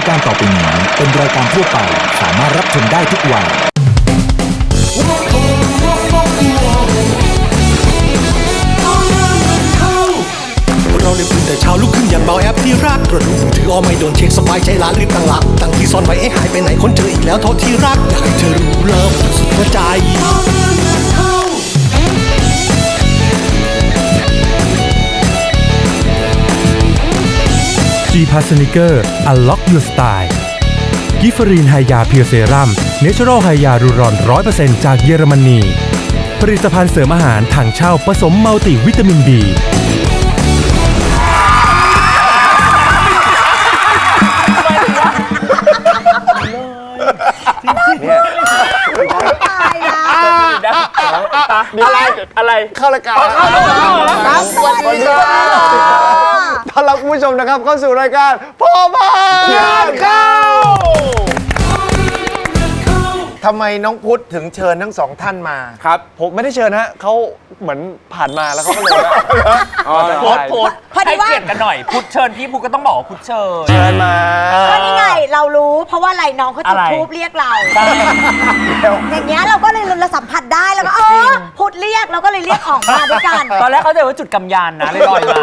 ายการต่อไปนี้เป็นรายการทั่วไปสามารถรับชมได้ทุกวัย เราเลยตื่นแต่เช้าลุกขึ้นอย่างเบาแอปที่รักตรวจดูมือถือเอาไม่โดนเช็คสบายใจล้านรีบตั้งหลักตั้งที่ซ่อนไว้ให้หายไปไหนคนเจออีกแล้วโทษที่รักอยากให้เธอรู้เลิฟสุดหัวใจ G p a s s n i c e r Unlock Your Style กิฟรีนไฮยาเพียเซรัมเนเชอรัลไฮยารูรอนร้อยเปอร์เซ็นต์จากเยอรมนี ผลิตภัณฑ์เสริมอาหารถังเช่าผสมมัลติวิตามิน B อะไรอะไรเข้ารายการครับสวัสดีครับต้อนรับคุณผู้ชมนะครับเข้าสู่รายการพ่อบ้านเข้าทำไมน้องพุทธถึงเชิญทั้งสองท่านมาครับ ผมไม่ได้เชิญฮะเขาเหมือนผ่านมาแล้วเขาก็เลยว่าอ๋อโพสต์โพสต์พอดีให้ว่าเกียรติกันหน่อย พุทธเชิญพี่พุทธก็ต้องบอกว่าพุทธเชิญเชิญมาก็นี่ไง เรารู้เพราะว่าอะไรน้องเขาจุดอะไร ทูบเรียกเราอย่างเงี้ยเราก็เลยเราสัมผัสได้แล้วก็เออพูดเรียกเราก็เลยเรียกออกมาด้วยกัน ตอนแรกเขาใจว่าจุดกำยานนะเลยลอยมา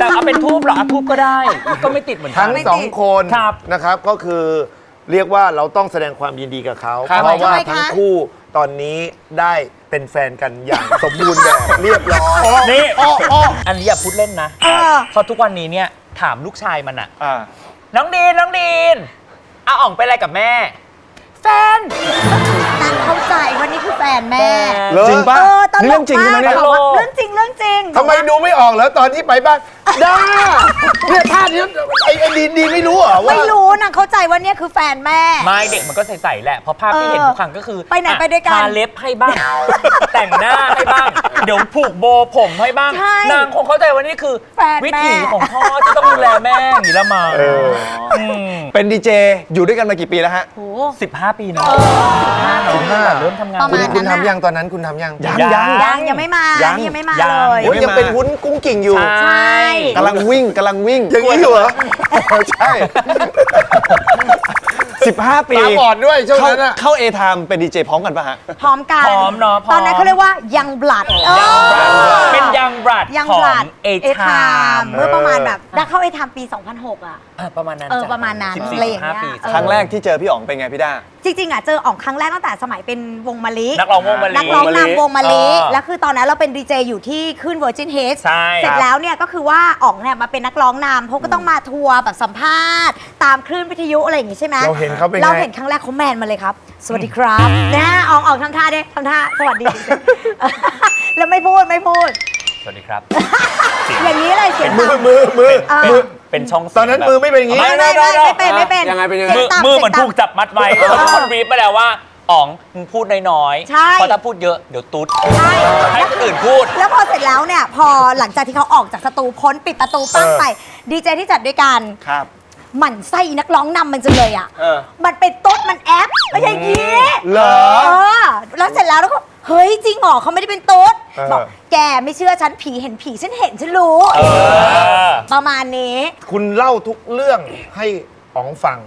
แต่เอาเป็นทูบเหรออะทูบก็ได้ ก็ไม่ติดเหมือนกัทั้น งสองคนครับนะครับก็คือเรียกว่าเราต้องแสดงความยินดีกับเขา ครับเพราะว่าทำไมคะ ทั้งคู่ตอนนี้ได้เป็นแฟนกันอย่างสมบูรณ์แบบ เรียบร้อยนี่อันนี้อย่าพูดเล่นนะเออ เพราะทุกวันนี้เนี่ยถามลูกชายมันอะอ่า น้องดีนน้องดีนเอาอ่องไปอะไรกับแม่ แฟนนางเข้าใจว่านี่คือแฟนแม่เหรอจริงปะเออตลกนี่เรื่องจริงใช่ไหมเนี่ยากบอกว่าเรื่องจริงเรื่องจริงทำไมดูไม่ออกแล้วตอนที่ไปบ้านด้าเนี่ยท่านี้ไอ้ไอ้ดีนดีไม่รู้เหรอว่าไม่รู้นางเข้าใจว่าเนี่ยคือแฟนแม่ ไม่เด็กมันก็ใสๆแหละ เพราะภาพที่เออเห็นทุกครั้งก็คือไปไหนอะไปด้วยกันทาเล็บให้บ้าง แต่งหน้าให้บ้าง เดี๋ยวผูกโบผมให้บ้าง ใช่นางคงเข้าใจว่านี่คือ แฟนแม่ วิถีของพ่อที่ต้องดูแลแม่อย่างนี้ละมาเออมเป็นดีเจอยู่ด้วยกันมากี่ปีแล้วฮะ โห สิบห้าปีเนาะสิบห้าเริ่มทำงาน ประคุณมาณคุณนั้นน่ะทำยังตอนนั้นคุณทำยังยังยัง ยังยังไม่มายังนี่ยังไม่มายัง เลยโอ้ยยังเป็นวุ้นกุ้งกิ่งอยู่ใช่กำลังวิ่งกำลังวิ่งอย่างนี้อยู่เหรอใช่15 ปีตาบอดด้วยช่วงเข้านั้นอะ เข้าเอทามเป็นดีเจพร้อมกันปะฮะ พร้อมกันพร้อมเนาะพร้อม ตอนนั้นเขาเรียกว่ายังบลัดเป็น ยังบรัดยังของบลัดเอทามเมื่อประมาณแบบได้เข้าเอทามปี 2006 อะ อะประมาณนั้นเออจ้ประมาณนั้นสิบสี่อะไรอย่างห้าเงี้ยปีเออ ครั้งแรกที่เจอพี่อ๋องเป็นไงพี่ด้า จริงๆอะเจออ่องครั้งแรกตั้งแต่สมัยเป็นวงมะลิ นักร้องวงมะลินักร้องนำวงมะลิ เออ แล้วคือตอนนั้นเราเป็นดีเจอยู่ที่ขึ้น Virgin h e a d ใช่เสร็จแล้วเนี่ยก็คือว่าอ่องเนี่ยมาเป็นนักร้องนำเขาก็ต้องมาทัวร์แบบสัมภาษณ์ ตามคลื่นวิทยุอะไรอย่างงี้ใช่ไหมเราเห็นเขาเป็นไง เราเห็นครั้งแรกเขาแมนมาเลยครับ สวัสดีครับนะอ่องอ่องทำท่าดิทำท่าสวัสดี แล้วไม่พูดไม่พูด สวัสดีครับอย่างนี้เลยเสียงมือต่ำมือมือเออมือเป็นช่องตอนนั้นแบบมือไม่เป็นอย่างนี้ ไม่ไม่ไม่ไม่เป็นไม่เป็นยังไงเป็นยังไงสีมือต่ำมือเหมือนสียงถูกต่ำจับมัดไว้แล้วทุกคนรีบไปแล้วว่าอ๋องมึงพูดน้อยๆใช่เพราะถ้าพูดเยอะเดี๋ยวตุ๊ดใช่ให้คนอื่นพูด แล้วพอเสร็จแล้วเนี่ย พอหลังจากที่เขาออกจากสตูพ้นปิดประตูปั้งเออไป ดีเจที่จัดด้วยกันครับ หมั่นไส้นักร้องนำมันจังเลยอะ เออ มันเป็นตุ๊ดมันแอปไม่อย่างนี้เหรอเออแล้วเสร็จแล้วแล้วก็เฮ้ยจริงเหรอเขาไม่ได้เป็นตุ๊ดเออ บอกแกไม่เชื่อฉันผีเห็นผีฉันเห็นฉันรู้เออประมาณนี้ คุณเล่าทุกเรื่องให้อ๋องฟัง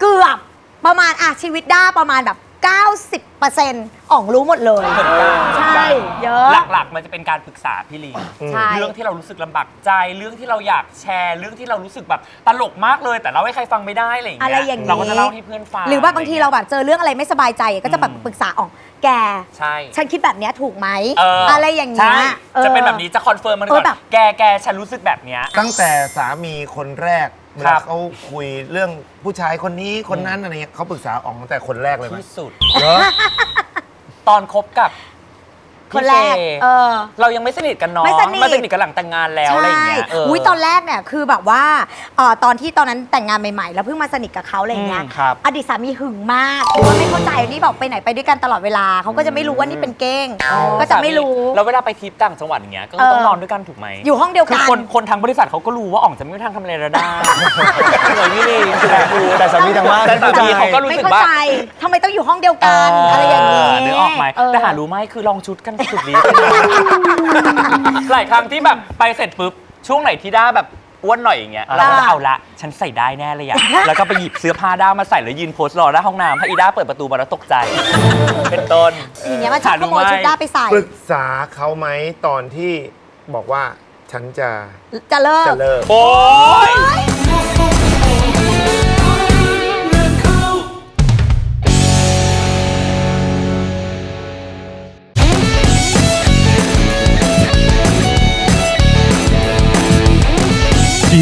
เกือบประมาณอะชีวิตด้าประมาณแบบ 90%อ่องรู้หมดเลยเหมือนกันใช่เยอะ หลักๆ มันจะเป็นการปรึกษาพี่ลิงใช่ เรื่องที่เรารู้สึกลำบากใจ เรื่องที่เราอยากแชร์ เรื่องที่เรารู้สึกแบบตลกมากเลย แต่เราให้ใครฟังไม่ได้อะไรอย่างอะเงี้ไรอย่างนี้ เราก็จะเล่าให้เพื่อนฟังหรือว่าบางทีเราแบบเจอเรื่องอะไรไม่สบายใจก็จะแบบปรึกษาอ่องแก ใช่ ฉันคิดแบบเนี้ยถูกไหมเออออะไรอย่างเงี้ใช่ยออ จะเป็นแบบนี้จะคอนเฟิร์มมันเอก่ออนแบบ แกแกฉันรู้สึกแบบเนี้ย ตั้งแต่สามีคนแรกเวครัลาบ เขาคุยเรื่องผู้ชายคนนี้คนนั้นอะไรเงี้ยเขาปรึกษาอ๋องตั้งแต่คนแรกเลยไหมที่สุด เหรอ ตอนคบกับ คนแรกพี่เออ เรายังไม่สนิทกันเนาะไม่สนิทมาสนิทกันหลังแต่งงานแล้วอะไรอย่างเงี้ยเอุ้ยตอนแรกเนี่ยคือแบบว่าเอ่อตอนที่ตอนนั้นแต่งงานใหม่ๆ แล้วเพิ่งมาสนิทกับเขาอะไรอย่างเงี้ย อืมครับ อดีตสามีหึงมากคือว่าไม่เข้าใจนี่บอกไปไหนไปด้วยกันตลอดเวลาเขาก็จะไม่รู้ว่านี่เป็นเก้ง ก็จะไม่รู้ แล้วเวลาไปทริปต่างจังหวัดอย่างเงี้ยก็เออต้องนอนด้วยกันถูกไหมอยู่ห้องเดียวคือกัน คนคนทางบริษัทเขาก็รู้ว่าอ่องจะไม่มีทางทำอะไรเราได้เหนื่อยพี่ลิงแต่ดูแต่สามีทางบ้านแต่สามีเขาก็รู้ไม่สึกเข้าว่าใจทำไมต้องอยู่ห้องเดียวกัน อะไรอย่างนี้นึกออกไหมเออแต่หารู้ไหมคือลองชุดกันสุดฤทธิ์หลายครั้งที่แบบไปเสร็จปุ๊บ ช่วงไหนที่ด้าแบบอ้วนหน่อยอย่างเงี้ยเราก็จะเอาละ ฉันใส่ได้แน่เลยอะแล้วก็ไปหยิบเสื้อผ้าด้ามาใส่แล้วยืนโพสรอหน้าห้องน้ำให้อีด้าเปิดประตูมาแล้วตกใจ เป็นต้นอย่างเงี้ยมันชอบขโมยชุดด้าไปใส่ ปรึกษาเขาไหมตอนที่บอกว่าฉันจะจะเลิก จะเลิก โอ้ย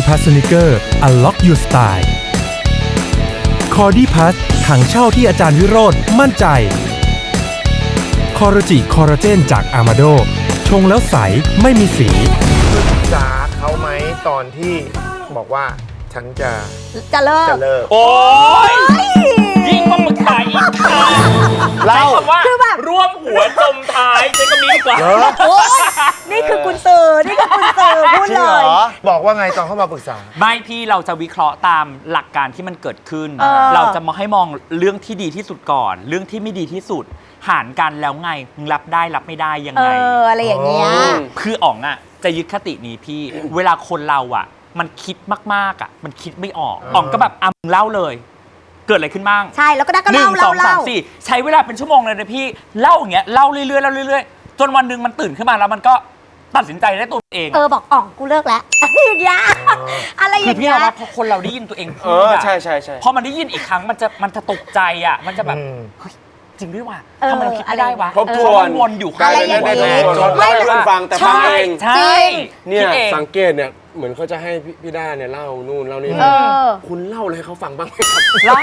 p a s s n i c e r Unlock Your Style c o r d y Pass ถังเช่าที่อาจารย์วิโรธมั่นใจ คอร์จิคอร์เจนจากอามาโด ชงแล้วใส ไม่มีสีปรึกษาเขาไหมตอนที่บอกว่าฉันจะจะเลิกจะเลิก โอ้ยยิ่งกว่ามึงขายอีกค่ะเล่าใช้คำว่าร่วมหัวจมท้ายใช้คำนี้ดีกว่า โอ้ยนี่คือกุญสือนี่คือกุญสือ พูดจริงเลเหรย อ บอกว่าไงตอนเข้ามาปรึกษา ไม่พี่เราจะวิเคราะห์ตามหลักการที่มันเกิดขึ้น เออ เราจะมาให้มองเรื่องที่ดีที่สุดก่อน เรื่องที่ไม่ดีที่สุด หารกันแล้วไงมึงรับได้รับไม่ได้ยังเอไง อ อะไรอย่างเงี้ย คืออ๋องอะจะยึดคตินี้พี่ เวลาคนเราอะ มันคิดมากๆอะ มันคิดไม่ออกอ๋องก็แบบอะมึงเล่าเลย เกิดอะไรขึ้นบ้างใช่ แล้วก็ได้ก็หนึ่เล่างสเล่าองสาเล่ามสี่ใช้เวลาเป็นชั่วโมงเลยนะพี่เล่าอย่างเงี้ยเล่าเรื่อยๆเล่าเรื่อยๆจนวันหนึ่งมันตื่นขึ้นมาแล้วมันก็ ตัดสินใจได้ตัวเองเออบอกอ่องกูเลิกแล้วอย่างเงี้ยอะไรอคือ ย่างพี่เงี้ย เอาว่าพอคนเราได้ยินตัวเองเอพูดอ อะใช่ใช่ใช่ พอมันได้ยินอีกครั้งมันจะมันจะตกใจอะมันจะแบบอืมเฮ้ยจริงด้วยว่ะเออทำไมเราคิดไม่ได้วะทบทวนเพราะมันวนอยู่กลายข้างเป็นอะไรได้อย่างได้งี้ทบทวนไม่ เล่าให้เพื่อนฟังแต่ฟังเองใช่เนี่ย คิดเองสังเกตเนี่ย เหมือนเขาจะให้พี่พี่ด้าเนี่ยเล่านู่นเล่านี่ เออ คุณเล่าอะไรให้เขาฟังบ้างไหมครับ เล่า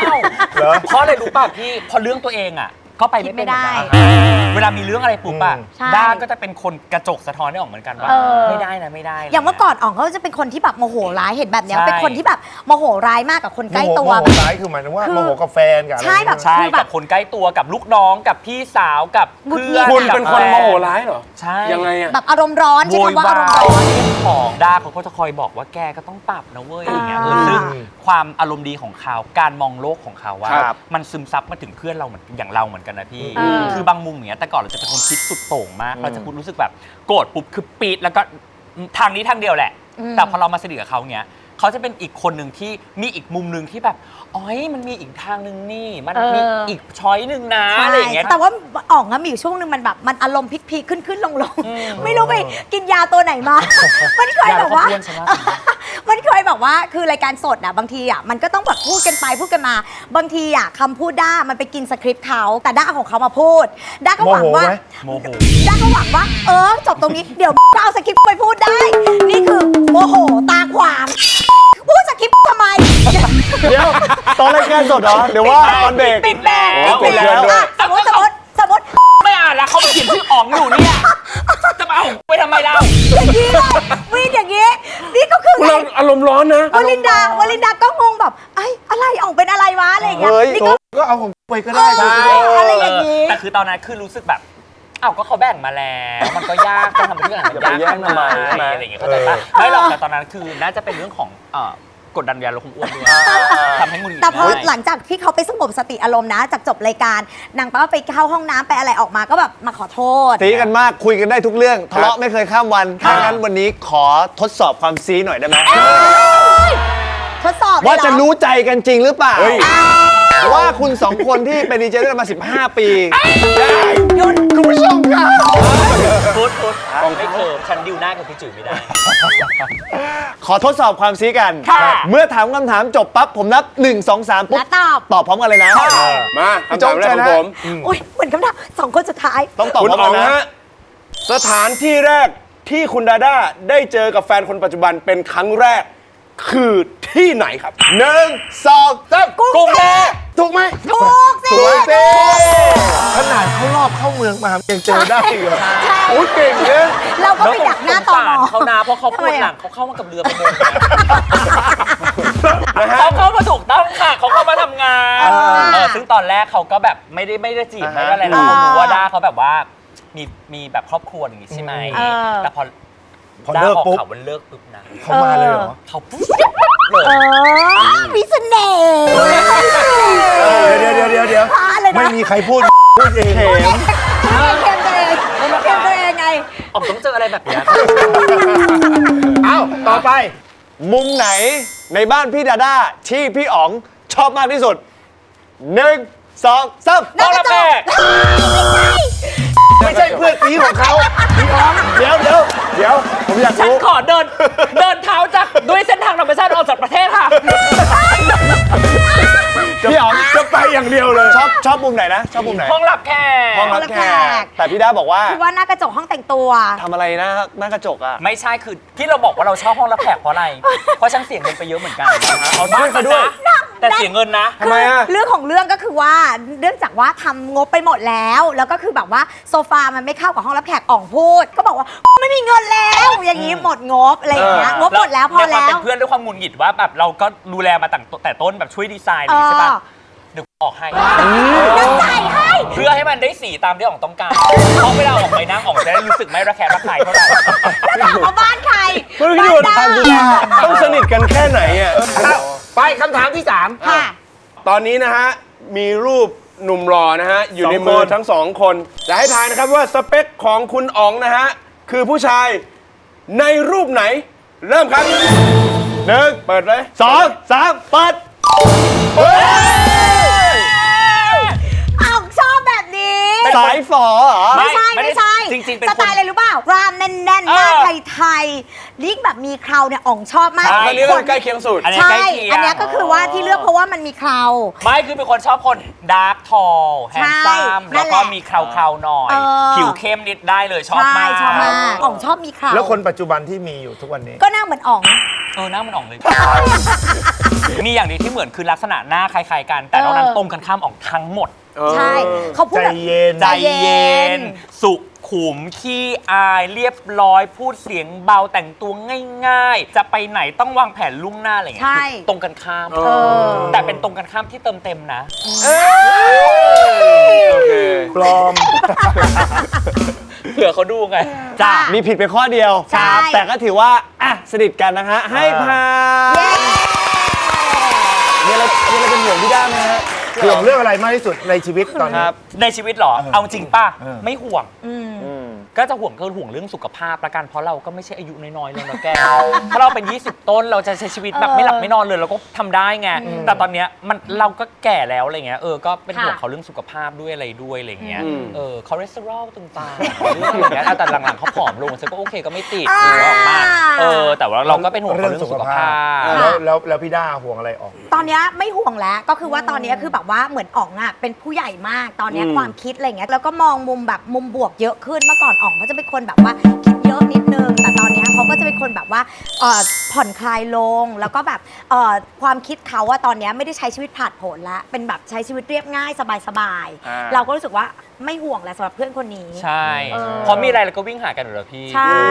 เพราะอะไรรู้ป่ะพี่ พอเรื่องตัวเองอะ ก็ไปไม่เป็นคิดไม่ได้เหมือนกันเวลามีเรื่องอะไรปุ๊บอะใช่ ด้าก็จะเป็นคนกระจกสะท้อนได้ออกเหมือนกันว่าเออ ไม่ได้นะไม่ได้ะอย่างเมื่อก่อนอ่องเขาจะเป็นคนที่แบบโมโหร้ายเห็นแบบเนี้ยใช่ เป็นคนที่แบบโมโหร้ายมากกับคนใกล้ตัวโมโหร้ายคือหมายถึงว่าคือ โมโหกับแฟนกับอะไรใช่แบบ ใช่คือแบบกับคนใกล้ตัวกับลูกน้องกับพี่สาวกับหงุดเพื่หงิดอนคุณกับเป็นคนแฟโมโหร้ายเหรอใช่ยังไงอะ แบบอารมณ์ร้อนโวใช้ยคำว่าว่าอารมณ์ร้อน เรื่องของด้าเขาก็จะคอยบอกว่าแกก็ต้องปรับนะเว้ยอย่างเงี้ยเอออ่าซึ่งความอารมณ์ดีของเขาการมองโลกของเขาว่าครับ มันซึมซับมาถึงเพื่อนเราเหมือนอย่างเราเหมือนกันนะพี่ อืม คือบางมุมอย่างเงี้ยแต่ก่อนเราจะเป็นคนคิดสุดโต่งมาก เราจะพูดรู้สึกแบบโกรธปุ๊บคือปีดแล้วก็ทางนี้ทางเดียวแหละ อืม แต่พอเรามาสนิทกับเขาเงี้ยเขาจะเป็นอีกคนหนึ่งที่มีอีกมุมหนึ่งที่แบบ อ๋อยมันมีอีกทางหนึ่งนี่ มันมีอีกช้อยหนึ่งนะอะไรอย่างเงี้ย แต่ว่าอ่องอะมีอยู่ช่วงหนึ่งมันแบบมันอารมณ์พลิกๆขึ้นขึ้นลงลงๆไม่รู้ไปกินยาตัวไหนมา มันเคยแบบว่ายาลดความอ้วนใช่ไหมมันเคยแบบว่าคือรายการสดอะบางทีอะมันก็ต้องแบบพูดกันไปพูดกันมา บางทีอะคำพูดด้ามันไปกินสคริปต์เขาแต่ด้าของเขามาพูดด้าก็หวังว่า โมโห ด้าก็หวังว่า เออ จบตรงนี้ เดี๋ยว ก็เอาสคริปต์ไปพูดได้ นี่คือโมโหตาขวางพูดสคริปต์ทำไม เดี๋ยวตอนรายการสดเหรอหรือว่าตอนเบรกปิดแบกโอ้ปิดปิดแล้วด้วย อะสมมติสมมติสมมติไม่อ่านแล้วเขามาเขียนชื่ออ๋องอยู่เนี่ย จะมาเอาไปทำไมเราอย่างนี้เลยวีนอย่างนี้ นี่ก็คือคุณเราอารมณ์ร้อนนะ วลินดาวลินดาก็งงแบบไอ้ยอะไรออกเป็นอะไรวะอะไรอย่างเงี้ยเฮ้ย นี่ก็ก็เอาของไปก็ได้เอออะไรอย่างนี้ แต่คือตอนนั้นคือรู้สึกแบบอ้าวก็เขาแบ่งมาแล้ว มันก็ยากจะทำเรื่องอะไรมันยากทำไมอะไรอย่างเงี้ยเข้าใจปะไม่หรอกแต่ตอนนั้นคือน่าจะเป็นเรื่องของเอ่อ กดดันยาลดความอ้วนด้วยทำให้มึนแต่พอง่าย หลังจากที่เขาไปสงบสติอารมณ์นะ จากจบรายการนางป้าไปเข้าห้องน้ำไปอะไรออกมาก็แบบมาขอโทษ ตีกันมากคุยกันได้ทุกเรื่องทะเลาะไม่เคยข้ามวันถ้างั้นวันนี้ขอทดสอบความซีหน่อยได้ไหมทดสอบเลยเหอว่าจะรู้ใจกันจริงหรือเปล่าว่าคุณสองคนที่เป็นดีเจด้วยกันมา 15 ปีได้คุณผู้ชมครับพุทธพุทธไม่เคยฉันดิวหน้ากับพี่จุ๋ยไม่ได้ ขอทดสอบความซีกัน ค่ะ เมื่อถามคำถามจบปั๊บผมนับ 1 2 3 ปุ๊บ แล้วตอบ ตอบพร้อมกันเลยนะ มาพี่คำโจ๊ถากมแรกของเชิญนะผมโอ้ยเหมือนคำถามสองคนสุดท้าย ต้องตอบคุณพร้อมอ๋กัองนนะฮะสถานที่แรกที่คุณดาด้าได้เจอกับแฟนคนปัจจุบันเป็นครั้งแรก คือที่ไหนครับหนึ่งสองสามกรุงเทพถูกไหมถูกสิ ถูกสิขนาดเขารอบเข้าเมืองมายังเจอได้เหรอใช่โอ้ยเก่งเนี่ยเราก็ไปดักหน้าตอมเขานาเพราะเขาปวดหลังทำไมอะเขาเข้ามากับเรือประมงเขาเข้ามาถูกต้องค่ะ เขาเข้ามาทำงานเออซึ่งตอนแรกเขาก็แบบไม่ได้ไม่ได้จีบไม่ได้อะไรแล้วเขารู้ว่าด้าเขาแบบว่ามีมีแบบครอบครัวอย่างงี้ใช่ไหมเออแต่พอ พอด้าเลิกบอกปุ๊บเขาวันเลิกปุ๊บนะเขามาเลยเหรอเขาปุ๊บเลยเออมีเสน่ห์เดี๋ยวเดี๋ยวเดี๋ยวเดี๋ยวพาเลยนะไม่มีใครพูด พูดเองเค็มตัวเองเค็มตัวเองไง ออกต้องเจออะไรแบบเนี้ย เอ้าต่อไป มุมไหนในบ้านพี่ดาด้าที่พี่อ๋องชอบมากที่สุดหนึ่ง สองสามห้องรับแขกไม่ใช่เพื่อนซีของเขาพี่อ๋องเดี๋ยวเดี๋ยวเดี๋ยวผมอยากฉันรู้ขอเดิน เดินเท้าจากด้วยเส้นทางธรรมชาติออกจากประเทศค่ะ พี่อ๋องจะไปอย่างเดียวเลย ชอบชอบมุมไหนนะ ชอบมุมไหนห้องรับแขกห้องรับแขกแต่พี่ด้าบอกว่าคือว่าหน้ากระจกห้องแต่งตัว ทำอะไรนะหน้ากระจกอะไม่ใช่คือที่เราบอกว่าเราชอบห้องรับแขกเพราะอะไร เพราะฉันเสียเงินไปเยอะเหมือนกัน เอาด้วยไปด้วย แต่เสียเงินนะ ทำไมอะเรื่องของเรื่องก็คือว่าเนื่องจากว่าทำงบไปหมดแล้ว แล้วก็คือแบบว่าโซฟามันไม่เข้ากับห้องรับแขกอ่องพูด ก็บอกว่าไม่มีเงินแล้ว อย่างนี้หมดงบอะไรอย่างเงี้ยงบหมดแล้วพอในความแล้เป็ว นเพื่อนด้วยความหงุดหงิดว่าแบบเราก็ดูแลมาตั้งแต่ต้นแบบช่วยดีไซน์อะไรอย่างงี้ใช่ปะเออ เดี๋ยวออกให้ น้ำใจให้ เพื่อให้มันได้สีตามที่อ่องต้องการ เพราะเวลาออกไปนั่งอ่องจะได้รู้สึกไม่ระแคะระคายเท่าไหร่ถามว่าบ้านใครคุณพี่หยุดบ้านทำด้าต้องสนิทกันแค่ไหนอะ ไปคำถามที่สามค่ะ ตอนนี้นะฮะ มีรูปหนุ่มหล่อนะฮะ อยู่ในสองมือคนทั้งสองคนจะให้ทายนะครับว่าสเปคของคุณอ๋องนะฮะ คือผู้ชายในรูปไหน เริ่มครับหนึ่งเปิดเลยสองสามเปิดอ้าวชอบแบบนี้ สายฝอเหรอ ไม่ใช่ไม่ไม่ได้ใช่ จริงๆเป็นสไตล์คนอะไรรู้เปล่ากรามแน่นๆหน้าเออไทยๆยิ่งแบบมีเคราเนี่ยอ่องชอบมากใช่ อันนี้ก็ใกล้เคียงสุด อันนี้ใช่ใกล้เคียงอันเนี้ยก็คือว่าที่เลือกเพราะว่ามันมีเครา ไม่คือเป็นคนชอบคนดาร์กทอลแฮนซัมนั่แล้วนแหละก็มีเคราวๆหน่อย เออ ผิวเข้มนิดได้เลยชอบใช่มากชอบมากอ่องชอบมีเคราแล้วคนปัจจุบันที่มีอยู่ทุกวันนี้ ก็หน้าเหมือนอ่อง เออหน้ามันออกเลย มีอย่างเดียวที่เหมือนคือลักษณะหน้าคล้ายๆกัน แต่นอกนั้นเออ ตรงกันข้ามออกทั้งหมด ใช่เขาพูดใจแบบ เย็น ใจใจเย็เย็นนสุ ขุม ขี้อาย เรียบร้อย พูดเสียงเบาแต่งตัวง่ายๆ จะไปไหนต้องวางแผนล่วงหน้าอะไรอย่างเงี้ยใช่ คือตรงกันข้าม เออ แต่เป็นตรงกันข้ามที่เติมเต็มนะ โอเค ปลอม เผื่อเขาดูไง จ้ามีผิดไปข้อเดียวใช่ แต่ก็ถือว่า อะ สนิทกันนะฮะ ให้พาเย้มีอะไรมีอะไรเป็นห่วงพี่ด้าไหมฮะ ห่วงเรื่องอะไรมากที่สุดในชีวิตตอนคนี้ รับ ในชีวิตเหรอ เอาจริงป่ะ เออ ไม่ห่วง อืม ก็จะห่วงก็ห่วงเรื่องสุขภาพละกันเพราะเราก็ไม่ใช่อายุน้อยๆเลยนะแกถ้าเราเป็น 20 ต้นเราจะใช้ชีวิตแบบเออไม่หลับไม่นอนเลยเราก็ทำได้ไงแต่ตอนเนี้ยมันเราก็แก่แล้วอะไรเงี้ยเออก็เป็นห่วงค่ะเขาเรื่องสุขภาพด้วยอะไรด้วยอะไรเงี้ยอืม เออคอเลสเตอรอลต่างๆเรื่องอะไรเงี้ยแต่หลังๆเขาผอมลงฉันก็โอเคก็ไม่ติดอ่าหรือว่าออกมาเออ แต่ว่าเราก็เป็นห่วงเขาเรื่องสุขภาพ แล้วแล้วแล้วพี่ด้าห่วงอะไรออก ตอนเนี้ยไม่ห่วงแล้วก็คือว่าตอนเนี้ยคือแบบว่าเหมือนอ๋องอะเป็นผู้ใหญ่มากตอนเนี้ยอืม ความคิดอะไรเงี้ยแล้วก็มองมุมแบบมุมบวกเยอะขึ้นเมื่อก่อนอ๋องเขาจะเป็นคนแบบว่าคิดเยอะนิดนึง แต่ตอนเนี้ยเขาก็จะเป็นคนแบบว่าเอ่อผ่อนคลายลง แล้วก็แบบเอ่อความคิดเขาว่าตอนเนี้ยไม่ได้ใช้ชีวิตผาดโผนแล้วเป็นแบบใช้ชีวิตเรียบง่ายสบายอ่า ๆ เราก็รู้สึกว่าไม่ห่วงแล้วสำหรับเพื่อนคนนี้ ใช่เออเพราะมีอะไรเราก็วิ่งหากันอยู่แล้วพี่ ใช่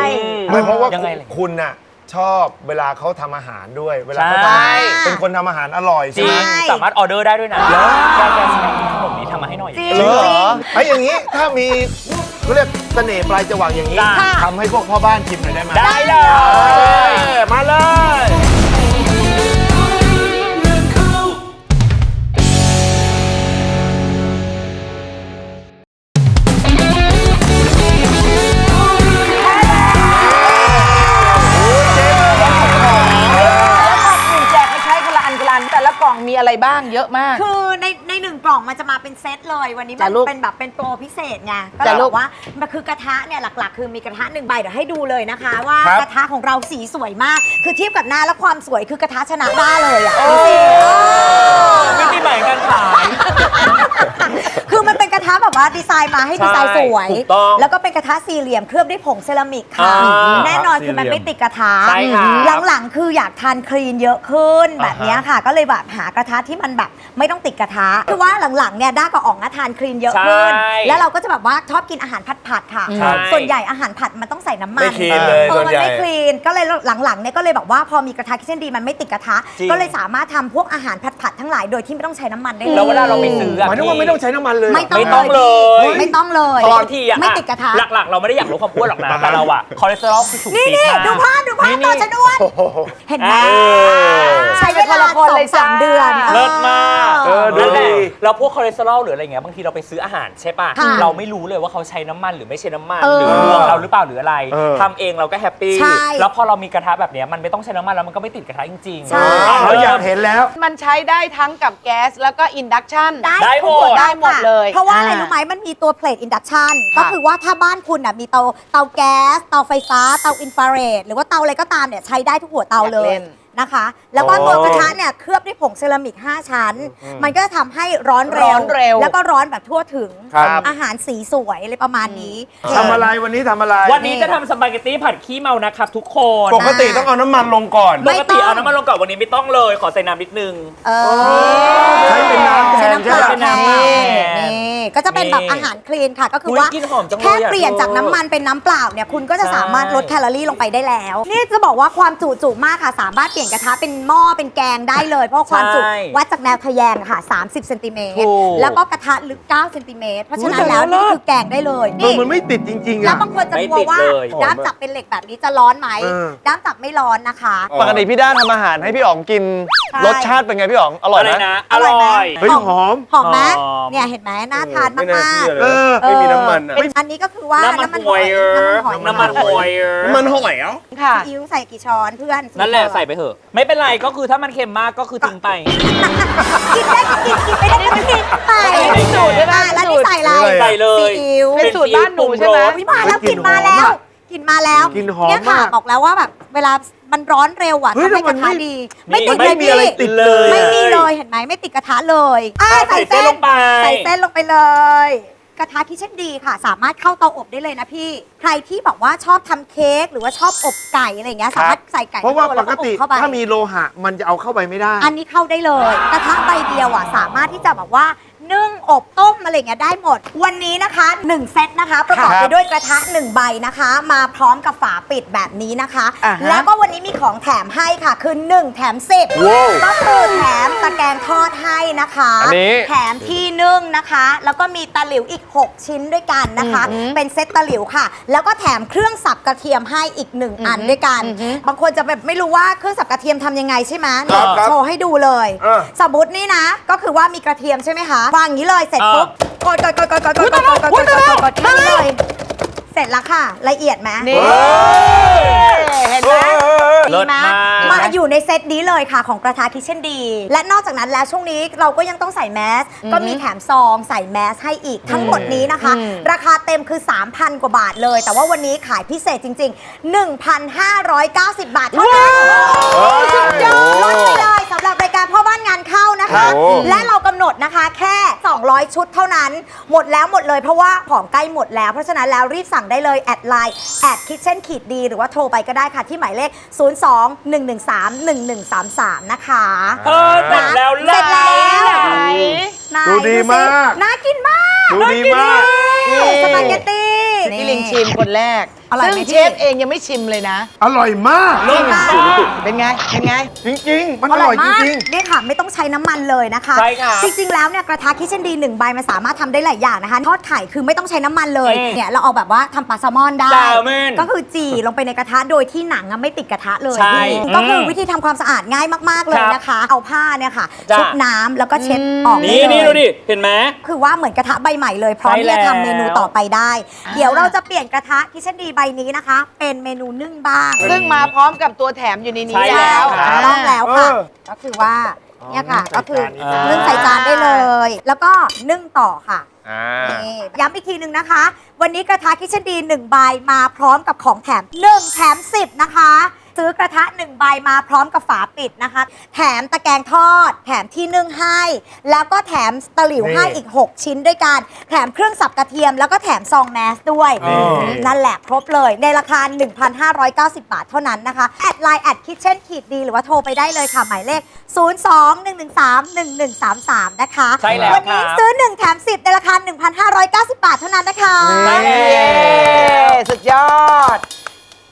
ไม่เพราะว่ายังไงล่ะคุณน่ะชอบเวลาเขาทำอาหารด้วย เวลาเขาใช่ทำเป็นคนทำอาหารอร่อยจใช่ริไหงมสามารถออเดอร์ได้ด้วยนะแกแกขนมนี้ทำมาให้หน่อย จริงจริงเหรอไอ้อย่างนี้ถ้ามี เขาเรียกเสน่ห์ปลายจวักอย่างนี้จ้าทำให้พวกพ่อบ้านชิมหน่อยได้ไหมได้เลยมาเลยแจกไม่ใช้คนละอันคนละอันแต่ละกล่องมีอะไรบ้างเยอะมาก คือในในหนึ่งก ล่องมันจะมาเป็นเซตเลย วันนี้มันจ้ะลูกเป็นแบบเป็นโปรพิเศษไงก็จ้ะเลยลูบอกกว่ามันคือกระทะเนี่ยหลักๆ คือมีกระทะหนึ่งใบเดี๋ยวให้ดูเลยนะคะ ว่าครับ กระทะของเราสีสวยมาก คือเทียบกับหน้าแล้วความสวยคือกระทะชนะบ้าเลยอะดูสิ ไม่มีใหม่การขาย คือมันเป็นก ระทะแบบว่าดีไซน์มาให้ดีไซน์สวยถูกต้องแล้วก็เป็นกระทะสี่เหลี่ยมเคลือบด้วยผงเซรามิกค่ะ อ่าแน่นอนคือมันไม่ติดกระทะใช่ค่ะหลังๆ คืออยากทานคลีนเยอะขึ้นแบบเนี้ยค่ะ ก็เลยแบบหากระทะที่มันแบบไม่ต้องติดกระทะคือว่าหลังๆเนี่ยด้ากับอ๋องอะทานคลีนเยอะขึ้น ใช่แล้วเราก็จะแบบว่าชอบกินอาหารผัดๆค่ะ ใช่ ส่วนใหญ่อาหารผัดมันต้องใส่น้ำมันไม่คลีนเลยเอส่อวนมันใหญ่ ไม่คลีนก็เลยหลังๆเนี่ยก็เลยแบบว่าพอมีกระทะคิเช่นดีมันไม่ติดกระทะ จริง ก็เลยสามารถทำพวกอาหารผัดๆทั้งหลายโดยที่ไม่ต้องใช้น้ำมันได้เลย แล้วเวลาเราไปซื้ออะหมายถึงว่าไม่ต้องใช้น้ำมันเลยเหรไม่ต้องไม่ต้องเลย ไม่ต้องเลยบางทีอะไม่ติดกระทะหลักๆ เราไม่ได้อยากลดความอ้วนหรอกนะแต่เราอะคอเลสเตอรอลคือสูงนี่ปี๊ดนี่มาก ดูภาพดูภาพนี่ตอนฉันอ้วนโอ้โหเห็นไหมเออ ใช้เวลาละครสอเลยงสามจ้าเดือนเลิศมากเออ ดูนั่นแหละดี แล้วพวกคอเลสเตอรอลหรืออะไรเงี้ยบางทีเราไปซื้ออาหารใช่ป่ะ ค่ะเราไม่รู้เลยว่าเขาใช้น้ำมันหรือไม่ใช้น้ำมันเออหรือลวกเราหรือเปล่าหรืออะไรเออ ทำเองเราก็แฮปปี้ใช่แล้วพอเรามีกระทะแบบเนี้ยมันไม่ต้องใช้น้ำมันแล้วมันก็ไม่ติดกระทะจริงๆใช่ เราอยากเห็นแล้ว มันใช้ได้ทั้งกับแก๊สแล้วก็อินดักชัน ได้ได้หมดทุกได้หมดเลย เพราะว่าอะไรอ่ารู้ไหมมันมีตัวเพลทอินดักชันค่ะก็คือว่าถ้าบ้านคุณน่ะมีเตาเตาแก๊ส เตาไฟฟ้า เตาอินฟราเรดหรือว่าเตาอะไรก็ตามเนี่ยใช้ได้ทุกหัวเตาเลย นะคะ แล้วก็ตัวกระทะเนี่ยเคลือบด้วยผงเซรามิก 5 ชั้นมันก็จะทำให้ร้อนเร็ร้วอนเร็ว แล้วก็ร้อนแบบทั่วถึง ครับ อาหารสีสวยอะไรประมาณนี้ทำอะไรวันนี้ทำอะไรวันนี้จะทำสปาเกตตี้ผัดขี้เมานะครับทุกคนปกติต้องเอาน้ำมันลงก่อนปกติเอาน้ำมันลงก่อนวันนี้ไม่ต้องเลย ขอใส่น้ำนิดนึง เออใช้เป็นน้ำแทใช้นน้ำเปใช่ล่าไหมเป็นน้ำเปล่าแทนนี่ก็จะเป็นแบบอาหารคลีนค่ะ ก็คืออุ๊ยว่ากินหอมจังเลยแค่อะเปลี่ยนจากน้ำมันเป็นน้ำเปล่าเนี่ยคุณก็จะสามารถลดแคลอรี่ลงไปได้แล้ว นี่จะบอกว่าความจุจุมากค่ะ สามารถเปลี่ยนกระทะเป็นหม้อเป็นแกงได้เลย เพราะความจุใช่วัดจากแนวทะแยงค่ะ 30เซนติเมตรถูก แล้วก็กระทะลึก9เซนติเมตรเพราะฉะนั้นอุ๊ยแล้วแต่ละนี่คือแกงได้เลยเออนี่ มันไม่ติดจริง ๆ แล้วอะ บางคนจะไม่กลัวติดว่าเลย ด้ามจับเป็นเหล็กแบบนี้จะร้อนไหมเออ ด้ามจับไม่ร้อนนะคะ ปกติพี่ด้าทำอาหารให้พี่อ๋องกิน ใช่รสชาติเป็นไงพี่อ๋อง อร่อยอะไรไหมนะ อร่ไหมอย เฮ้ยหอม หอมไหมหอมเนี่ยเห็นไหมน่าทานไม่น่ามากเชื่อๆเลยเออ ไม่มีน้ำมันอะเป็นอันนี้ก็คือว่าน้ำมันน้ำมันหอยเออน้ำมันหอยน้ำมันหอยเออน้ำมันหอยเอ้าค่ะ ซีอิ๊วใส่กี่ช้อนเพื่อนนั่นแหละใส่ไปเถอะ ไม่เป็นไรก็คือถ้ามันเค็มมากก็คือทิ้งไป กินได้ก็กินกินไม่ได้ก็ไม่กินไปเป็นสูตรใช่ไหมอะแล้วนี่ใส่อะไรใส่เลย ซีอิ๊วเป็นสูตรบ้านหนูใช่ไหมวิมาแล้วกลินมาแล้ว กลินมาแล้วกลิ่นหอมเนี่ยค่ะมากบอกแล้วว่าแบบเวลามันร้อนเร็วอะเฮ้ยทำให้กระแล้วมันทะไม่ ดีนี่ไม่ติดไม่เลยมีพี่อะไรติดเลย ไม่มีเลยเห็นไหมไม่ติดกระทะเลยอะใส่เส้นลงไป ใส่เส้นลงไปเลย กระทะคิเช่นดีค่ะ สามารถเข้าเตาอบได้เลยนะพี่ ใครที่บอกว่าชอบทำเค้กหรือว่าชอบอบไก่อะไรอย่างเงี้ยสามารถใส่ไก่เพราะว่าข้ปแล้วกติอบเข้าไป ถ้ามีโลหะมันจะเอาเข้าไปไม่ได้ อันนี้เข้าได้เลย กระทะใบเดียวอะสามารถที่จะแบบว่า นึ่งอบต้มอะไรอย่างเงี้ยได้หมด วันนี้นะคะ1เซตนะคะ ประกอบไปด้วยกระทะ1ใบนะคะ มาพร้อมกับฝาปิดแบบนี้นะคะ อ่าฮะแล้วก็วันนี้มีของแถมให้ค่ะ คือ 1 แถม 10 ว้าวก็คือแถมตะแกรงทอดให้นะคะ อันนี้ แถมที่นึ่งนะคะ แล้วก็มีตะหลิวอีก 6 ชิ้นด้วยกันนะคะ เป็นเซตตะหลิวค่ะ แล้วก็แถมเครื่องสับกระเทียมให้อีก1อันด้วยกัน บางคนจะแบบไม่รู้ว่าเครื่องสับกระเทียมทำยังไงใช่ไหมครับครับโชว์ให้ดูเลย เออ สมมตินี่นะ ก็คือว่ามีกระเทียมใช่ไหมคะวางอย่างนี้เลยเสร็จปุ๊บกดกดกดกดกดกดกดกดกดกดกดกดแค่นี้เลยเส ร็จแล้วค่ะ ละเอียดไหมนี่เห็นไหมเลิศดีไหมากมาอยู่ในเซตนี้เลยค่ะของกระทะคิเช่นดี และนอกจากนั้นแล้วช่วงนี้เราก็ยังต้องใส่แมส ก็มีแถมซองใส่แมสให้อีกทั้งหมดนี้นะคะ ราคาเต็มคือ 3,000 กว่าบาทเลย แต่ว่าวันนี้ขายพิเศษจริง ๆ 1,590 บาทเท่านั้นสุดยอดลดไปเลยสำหรับรายการพ่อบ้านงานเข้านะคะโอ้และเรากำหนดนะคะแค่ 200 ชุดเท่านั้น หมดแล้วหมดเลยเพราะว่าของใกล้หมดแล้วเพราะฉะนั้นแล้วรีบสั่งได้เลย แอดไลน์แอดคิ t เช่นขีดดีหรือว่าโทรไปก็ได้ค่ะ ที่หมายเลข 02 113 1133 นะคะเออเสร็จแล้วเสร็จแล้วไหนไหนดูดีสิมากน่ากินมากดูดีมาก นี่สปาเกตตี้พี่ลิงชิมคนแรก อร่อยซึ่งไหมพี่เชฟเองยังไม่ชิมเลยนะ อร่อยมากจริงมาก เป็นไง เป็นไง จริง ๆ มันอร่อยจริงๆนี่ค่ะ ไม่ต้องใช้น้ำมันเลยนะคะใช่ค่ะจริง ๆ แล้วเนี่ยกระทะคิเช่นดีหนึ่งใบมันสามารถทำได้หลายอย่างนะคะทอดไข่คือไม่ต้องใช้น้ำมันเลยอืมเนี่ยเราเอาแบบว่าทำปลาแซลมอนได้ แซลมอนก็คือจี่ลงไปในกระทะโดยที่หนังอะไม่ติดกระทะเลยใช่พี่ก็คืออมวิธีทำความสะอาดง่ายมากๆเลยนะคะ เอาผ้าเนี่ยค่ะจ้ะ ชุบน้ำแล้วก็เช็ดออกได้นี่เลย นี่ดูดิ เห็นไหม คือว่าเหมือนกระทะใบใหม่เลย พร้อมใช่ที่จะทำเมนูแล้วต่อไปได้ เดี๋ยวเราจะเปลี่ยนกระทะคิเช่นดีใบนี้นะคะ เป็นเมนูนึ่งบ้าง ซึ่งมาพร้อมกับตัวแถมอยู่ในนี้ใช่แล้วครับถูกต้องแล้วค่ะ เออก็คือว่าเนี่ยค่ะอ๋อก็คือนึ่งใส่จานนี้นึ่งใส่จานได้เลย แล้วก็นึ่งต่อค่ะอ่า นี่ย้ำอีกทีหนึ่งนะคะ วันนี้กระทะคิชเชนดี1ใบมาพร้อมกับของแถม 1 แถม 10 นะคะ ซื้อกระทะ1ใบมาพร้อมกับฝาปิดนะคะ แถมตะแกรงทอด แถมที่นึ่งให้ แล้วก็แถมตะหลิวให้อีก 6 ชิ้นด้วยกัน แถมเครื่องสับกระเทียม แล้วก็แถมซองแมสด้วยนั่นแหละครบเลย ในราคา 1,590 บาทเท่านั้นนะคะ แอดไลน์แอดคิทเช่นขีดดีหรือว่าโทรไปได้เลยค่ะ หมายเลข 02-113-1133 นะคะใช่แล้ววันนี้ครับ ซื้อ 1 แถม 10 ในราคา 1,590 บาทเท่านั้นนะคะใช่แล้วเย้สุดยอด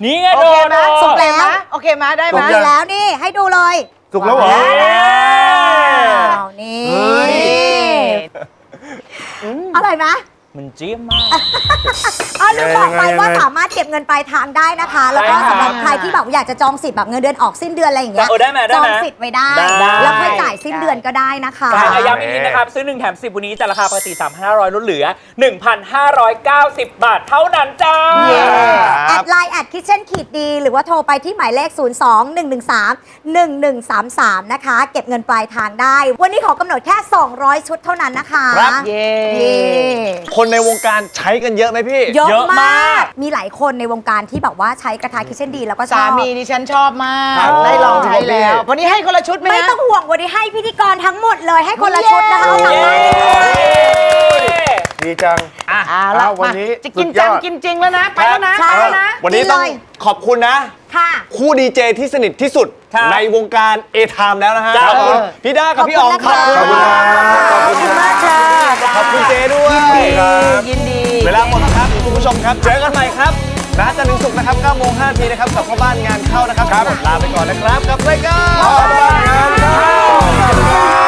นี่ไงโอโดเคนไหมโดนโอเคไหมโอเคไหมได้ไหมดีแล้วนี่ให้ดูเลยสุกแล้วเหรอว้าวนี่เฮ้ย อร่อยไหม มันเจี๊ยบมาก อ๋อลืมบอกไปยังไงว่ายังไงสามารถเก็บเงินปลายทางได้นะคะ แล้วก็ใช่ครับสำหรับใครที่แบบอยากจะจองสิทธิ์แบบเงินเดือนออกสิ้นเดือนอะไรอย่างเงี้ยเออได้ไหมได้จอไหมงสิทธิ์ไว้ได้ ได้ แล้วค่อยจ่ายสิ้นเดือนก็ได้นะคะ ใช่อาย้ำอีกทีนะครับ ซื้อ 1 แถม 10 วันนี้จะราคาปกติ 3,500ลดเหลือ 1,590 บาทเท่านั้นจ้าแอดไลน์แอดคิเช่นขีดดี หรือว่าโทรไปที่หมายเลข 0 2 1 1 3 1 1 3 3 นะคะ เก็บเงินปลายทางได้ วันนี้ขอกำหนดแค่ 200 ชุดเท่านั้นนะคะครับ เย้ เย้ คนในวงการใช้กันเยอะไหมพี่ เยอะเยอะมามากกมีหลายคนในวงการที่แบบว่าใช้กระทะคิเช่นดีแล้วก็ชสาอบ มีดิฉันชอบมาก ครับได้ลองใช้แล้ว วันนี้ให้คนละชุดไหมไม่ฮะต้องห่วงวันนี้ให้พิธีกรทั้งหมดเลยให้คนละชุดนะคะเอากลับบ้านเลยค่ะดีจังเอาละเอาวันนี้มาจะกินสุดยจังอด กินจริงแล้วนะ ไปแล้วนะใช่ไปแล้วนะ วันนี้ต้องกินเลยขอบคุณนะ ค่ะ คู่ดีเจที่สนิทที่สุดครับในวงการเอทามแล้วนะฮะจ้าขอบคุณพี่ด้ากับพี่อ๋องขอบคุณ ขอบคุณนะคะขอบขอบคุณคุณมามากกค่ะ ขอบคุณเจด้วยยินดี เวลาหมดแล้วครับคุณผู้ชมครับเจอกันใหม่ครับนะจันทร์ถึงศุกร์นะครับ9โมง5นาทีนะครับกับพ่อบ้านงานเข้านะครับครับลาไปก่อนนะครับกับรายการพ่อบ้านงานเข้า